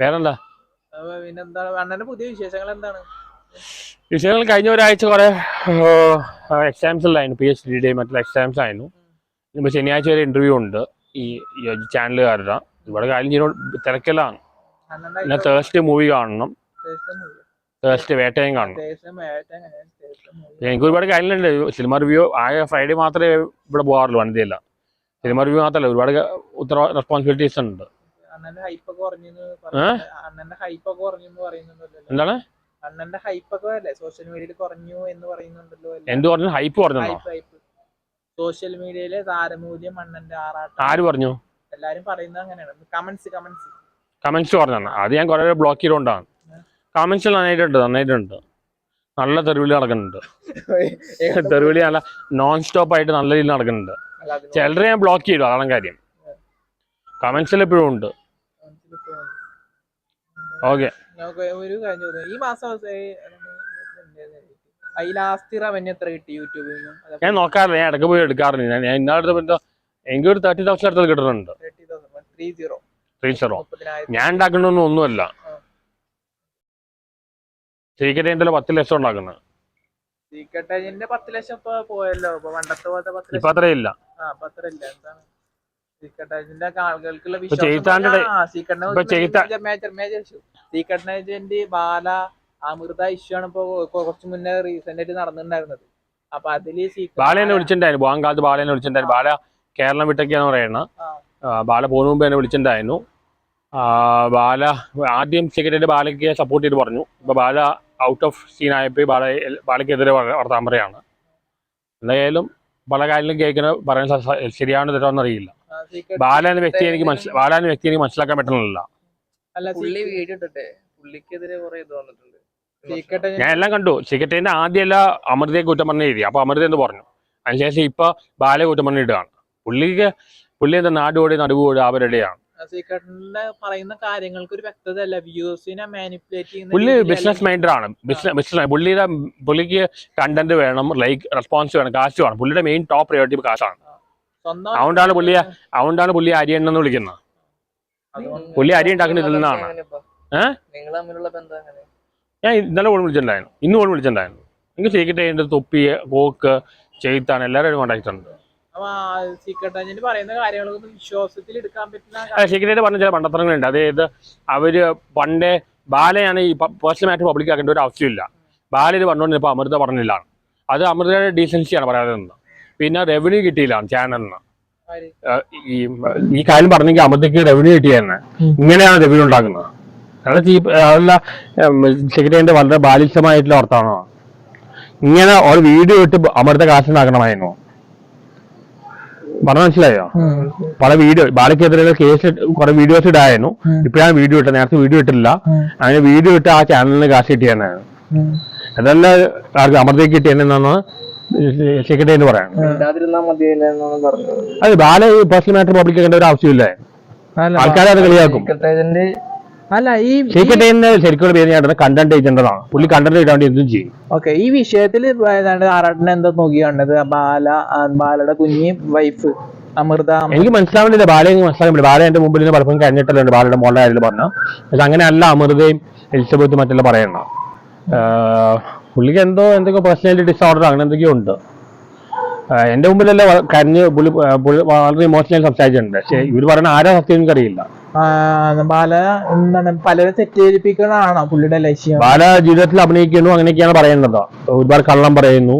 വേറെന്താ പിന്നെന്താണ് അണ്ണന്റെ പുതിയ വിശേഷങ്ങൾ എന്താണ് വിഷയങ്ങൾ കഴിഞ്ഞ ഒരാഴ്ച കുറെ എക്സാംസ് ഉണ്ടായിരുന്നു പി എച്ച് ഡിയുടെയും മറ്റുള്ള എക്സാംസ് ആയിരുന്നു. ഇപ്പൊ ശനിയാഴ്ച വരെ ഇന്റർവ്യൂ ഉണ്ട്. ഈ ചാനലുകാരുടെ. ഇവിടെ കാര്യം ചെയ്യുന്ന തിരക്കിലാണ്. പിന്നെ തേഴ്സ്ഡേ മൂവി കാണണം. തേഴ്സ്ഡേ വേട്ടയും കാണണം. എനിക്ക് ഒരുപാട് കാര്യങ്ങളുണ്ട്. സിനിമ റിവ്യൂ ആകെ ഫ്രൈഡേ മാത്രമേ ഇവിടെ പോകാറുള്ളൂ. വണ്ടിയല്ല സിനിമ റിവ്യൂ മാത്രമല്ല. ഒരുപാട് ഉത്തര റെസ്പോൺസിബിലിറ്റീസ് ഉണ്ട്. അണ്ണന്റെ ഹൈപ്പൊക്കെ കുറഞ്ഞെന്ന് അണ്ണന്റെ ഹൈപ്പൊക്കെ കുറഞ്ഞു പറയുന്നുണ്ടല്ലോ എന്താണ്? അണ്ണന്റെ ഹൈപ്പ് ഒക്കെ അല്ലേ? സോഷ്യൽ മീഡിയയിൽ കുറഞ്ഞു എന്ന് പറയുന്നുണ്ടല്ലോ എന്ത് പറഞ്ഞു ഹൈപ്പ് പറഞ്ഞോ ഹൈപ്പ് സോഷ്യൽ മീഡിയയിലെ താരമൂല്യം അണ്ണന്റെ ആറാട്ടം. ആര് പറഞ്ഞു എല്ലാരും പറയുന്നത് അങ്ങനെയാണ്. കമന്റ്സ് കമന്റ്സ് കമന്റ്സ് പറഞ്ഞാണ് അത് ഞാൻ കുറെ ബ്ലോക്ക് ചെയ്തുകൊണ്ടാണ്. കമന്റ്സ് നന്നായിട്ടുണ്ട് നന്നായിട്ടുണ്ട്. നല്ല തെരുവിളി നടക്കുന്നുണ്ട്. തെരുവിളി നല്ല നോൺ സ്റ്റോപ്പ് ആയിട്ട് നല്ല രീതിയിൽ നടക്കുന്നുണ്ട്. ചിലരെ ഞാൻ ബ്ലോക്ക് ചെയ്തു അതാണ് കാര്യം. കമന്റ്സിൽ എപ്പോഴും ഉണ്ട്. ഓക്കെ. ഒരു കാര്യം ചോദിക്കാം. ഈ മാസം ഈ ലാസ്റ്റ് റവന്യൂ എത്ര കിട്ടി യൂട്യൂബിൽ നിന്നും? ഞാൻ നോക്കാറില്ല. ഞാൻ ഇടയ്ക്ക് പോയി എടുക്കാറില്ല. ഞാൻ ഞാൻ ഇന്നടുത്ത് എന്തോ എനിക്ക് ഒരു തേർട്ടി തൗസൻഡ് അടുത്ത് കിട്ടുന്നുണ്ട്. തേർട്ടി തൗസൻഡ് ത്രീ സീറോ ഞാൻ ഉണ്ടാക്കുന്നൊന്നും ഒന്നുമല്ല. ആ. സീക്രട്ട് എന്റെ പത്ത് ലക്ഷം ഉണ്ടാക്കുന്നത് സീക്രട്ട് ഏജന്റിന്റെ പത്ത് ലക്ഷം ഇപ്പൊ പോയല്ലോ. ഇപ്പൊ പണ്ടത്തെ പോലത്തെ പത്ത് ഇപ്പൊ ലക്ഷം. അത്രയില്ല ആ ഇല്ല. എന്താണ്? Secret agent Bala Amrutha issue ആണ് ഇപ്പൊ കുറച്ച് മുന്നേ റീസെന്റ് ആയിട്ട് നടന്നിട്ടുണ്ടായിരുന്നത്. അപ്പൊ അതിൽ ബാലേനെ വിളിച്ചിട്ടുണ്ടായിരുന്നു. പോകാൻ ബാലേനെ വിളിച്ചിട്ടുണ്ടായിരുന്നു. ബാല കേരളം വിട്ടൊക്കെയാന്ന് പറയണ ബാല പോകുന്ന മുമ്പ് എന്നെ വിളിച്ചിട്ടുണ്ടായിരുന്നു. ബാല ആദ്യം സെക്രട്ടറി ബാലയ്ക്ക് സപ്പോർട്ട് ചെയ്ത് പറഞ്ഞു. ഇപ്പൊ ബാല ഔട്ട് ഓഫ് സീൻ ആയപ്പോൾ ബാല ബാലയ്ക്കെതിരെ വർ- വർത്താൻ പറയാണ്. എന്തായാലും പല കാര്യങ്ങളും കേൾക്കുന്ന പറയാൻ ശരിയാണോ സ- ബാല എന്ന വ്യക്തി എനിക്ക് ബാല എന്ന വ്യക്തി എനിക്ക് മനസ്സിലാക്കാൻ പറ്റുന്നില്ല അല്ല പുള്ളി വീഡിയോ ഇട്ടിട്ടെ പുള്ളിക്കെതിരെ കുറെ ഇത് വന്നിട്ടുണ്ട്. സീക്രട്ട് ഞാൻ എല്ലാം കണ്ടു. സെക്രട്ടറിന്റെ ആദ്യമല്ല അമൃതയെ കുറ്റം പറഞ്ഞ എഴുതി അപ്പൊ അമൃത എന്ന് പറഞ്ഞു. അതിനുശേഷം ഇപ്പൊ ബാലയെ കുറ്റം പറഞ്ഞിട്ടാണ് പുള്ളിക്ക് പുള്ളി എന്താ നാടുകൂടി നടുവുകൂടി അവരുടെയാണ്. സീക്രട്ടിന്റെ പറയുന്ന കാര്യങ്ങൾക്ക് ഒരു വ്യക്തത അല്ല വ്യൂസിനെ മാനിപ്പുലേറ്റ് ചെയ്യുന്ന പുള്ളി ബിസിനസ് മൈൻഡറാണ് ബിസിനസ് ബിസിനസ് പുള്ളിയുടെ പുള്ളിക്ക് കണ്ടന്റ് വേണം ലൈക്ക് റെസ്പോൺസ് വേണം കാശ് വേണം. പുള്ളിയുടെ മെയിൻ ടോപ്പ് പ്രയോറിറ്റി കാശാണ് അതുകൊണ്ടാണ് പുള്ളിയെ അതുകൊണ്ടാണ് പുള്ളി അരിയണ്ണെന്ന് വിളിക്കുന്നത്. പുള്ളി അരി ഉണ്ടാക്കുന്ന ഇതിൽ നിന്നാണ് ഞാൻ ഇന്നലെ പോലും വിളിച്ചിട്ടുണ്ടായിരുന്നു. ഇന്ന് പോലും വിളിച്ചിട്ടുണ്ടായിരുന്നു. എനിക്ക് സീക്രട്ട് ഏജന്റ് തൊപ്പി കോക്ക് ചെയ്ത്താണ് എല്ലാവരും കോണ്ടാക്ട് ഉണ്ട് സീക്രട്ട് ഏജന്റ് പറയുന്ന കാര്യങ്ങളൊക്കെ വിശ്വാസത്തിൽ എടുക്കാൻ പറ്റുന്ന അല്ല സെക്രട്ടറി പറഞ്ഞ ചില പണ്ടത്തരങ്ങളുണ്ട്. അതായത് അവർ പണ്ടേ ബാലയാണ് ഈ പേഴ്സണൽ മാറ്റർ പബ്ലിക് ആക്കേണ്ട ഒരു ആവശ്യമില്ല ബാലയിൽ പറഞ്ഞുകൊണ്ടിരുന്നപ്പോൾ അമൃത പറഞ്ഞില്ലാണ്. അത് അമൃതയുടെ ഡീസൻസിയാണ് പറയാതെ നിന്ന് പിന്നെ റവന്യൂ കിട്ടിയില്ല ചാനലിന്. ഈ ഈ കാര്യം പറഞ്ഞെങ്കിൽ അമൃതയ്ക്ക് റവന്യൂ കിട്ടിയെന്ന്. ഇങ്ങനെയാണ് റവന്യൂ ഉണ്ടാക്കുന്നത്. അതായത് ഈ അതല്ല സെക്രട്ടറിന്റെ വളരെ ബാലിശമായിട്ടുള്ള ഓർത്താണോ ഇങ്ങനെ ഒരു വീഡിയോ ഇട്ട് അമൃത കാശുണ്ടാക്കണമായിരുന്നു. പറഞ്ഞ മനസ്സിലായോ? പല വീഡിയോ ബാലയ്ക്കെതിരെ കേസ് കുറെ വീഡിയോസ് ഇടായിരുന്നു. ഇപ്പഴാണ് വീഡിയോ ഇട്ടത് നേരത്തെ വീഡിയോ ഇട്ടില്ല. അങ്ങനെ വീഡിയോ ഇട്ട് ആ ചാനലിന് കാശ് കിട്ടിയാണ് അതല്ല ആർക്ക് അമൃതയ്ക്ക് കിട്ടിയെന്നാണ് സെക്രട്ടറി എന്ന് പറയാം അത് ബാല പേഴ്സണൽ മാറ്റർ പബ്ലിക് ആക്കേണ്ട ഒരു ആവശ്യമില്ലേ? ആൾക്കാരെ അത് കളിയാക്കും. അല്ല ഈ സെക്രട്ടറിന്റെ ശരിക്കുള്ള പേര് ഞാൻ കണ്ടന്റ് ഏജന്റാണ് പുള്ളി കണ്ടന്റ് ഇടാണ്ട് എന്തും ചെയ്യും. ഓക്കെ ഈ വിഷയത്തിൽ ആറാട്ടിനെ എന്താ നോക്കി കണ്ടത്. ബാല ബാലയുടെ കുഞ്ഞി വൈഫ് അമൃത എനിക്ക് മനസ്സിലാവുന്നില്ല ബാലയെ എനിക്ക് മനസ്സിലാക്കാൻ ബാല എന്റെ മുമ്പിൽ നിന്ന് പലപ്പോഴും കഴിഞ്ഞിട്ടല്ലോ ബാലയുടെ മോളുടെ കാര്യത്തിൽ പറഞ്ഞു പക്ഷെ അങ്ങനെയല്ല അമൃതയും എലിസബത്തും മറ്റെല്ലാം പറയണ്ട ആഹ് പുള്ളിക്ക് എന്തോ എന്തൊക്കെ പേഴ്സണാലിറ്റി ഡിസോർഡർ അങ്ങനെ എന്തൊക്കെയോ ഉണ്ട്. എന്റെ എന്റെ മുമ്പിലല്ല കരഞ്ഞ് പുള്ളി വളരെ ഇമോഷണൽ സംസാരിച്ചിട്ടുണ്ട്. പക്ഷേ ഇവർ പറയുന്ന ആരാ സത്യം എനിക്കറിയില്ല. അറിയില്ല ബാല എന്താണ് പലരെ തെറ്റിദ്ധരിപ്പിക്കണതാണോ പുള്ളിയുടെ ലക്ഷ്യം? ബാല ജീവിതത്തിൽ അഭിനയിക്കുന്നു അങ്ങനെയൊക്കെയാണ് പറയുന്നത്. ഒരുപാട് കള്ളം പറയുന്നു.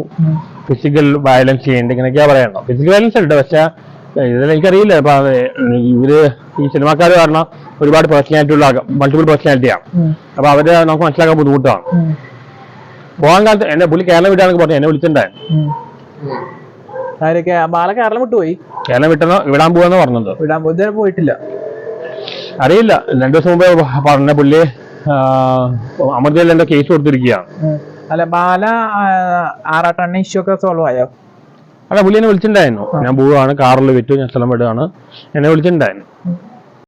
ഫിസിക്കൽ വയലൻസ് ചെയ്യുന്നുണ്ട് ഇങ്ങനെയൊക്കെയാ പറയുന്നത്. ഫിസിക്കൽ വയലൻസ് ഉണ്ട് പക്ഷെ ഇതിൽ എനിക്കറിയില്ല. ഇപ്പൊ ഇവർ ഈ സിനിമാക്കാർ കാരണം ഒരുപാട് പേഴ്സണാലിറ്റി ഉള്ള മൾട്ടിപ്പിൾ പേഴ്സണാലിറ്റിയാണ്. അപ്പൊ അവർ നമുക്ക് മനസ്സിലാക്കാൻ ബുദ്ധിമുട്ടാണ്. പോകാൻ കാലത്ത് എന്നെ പുള്ളി കേരളം വിട്ടാണെങ്കിൽ പറഞ്ഞു എന്നെ വിളിച്ചിട്ടുണ്ടായിരുന്നു ബാല കേരളം വിട്ടുപോയി. കേരളം വിട്ടെന്നോ വിടാൻ പോവാന്ന് പറഞ്ഞത്. വിടാൻ പോയി പോയിട്ടില്ല. അറിയില്ല. രണ്ടു ദിവസം മുമ്പേ പറഞ്ഞ പുള്ളി അമൃതയിൽ എന്തോ കേസ് കൊടുത്തിരിക്കുകയാണ്. അല്ല ബാല ആറാട്ടെണ്ണ ഇഷ്യൂ ഒക്കെ സോൾവ് ആയോ? അല്ല പുള്ളി എന്നെ വിളിച്ചിട്ടുണ്ടായിരുന്നു. ഞാൻ പോവുകയാണ് കാറിൽ വിറ്റു ഞാൻ സ്ഥലം വിടുകയാണ്. എന്നെ വിളിച്ചിട്ടുണ്ടായിരുന്നു.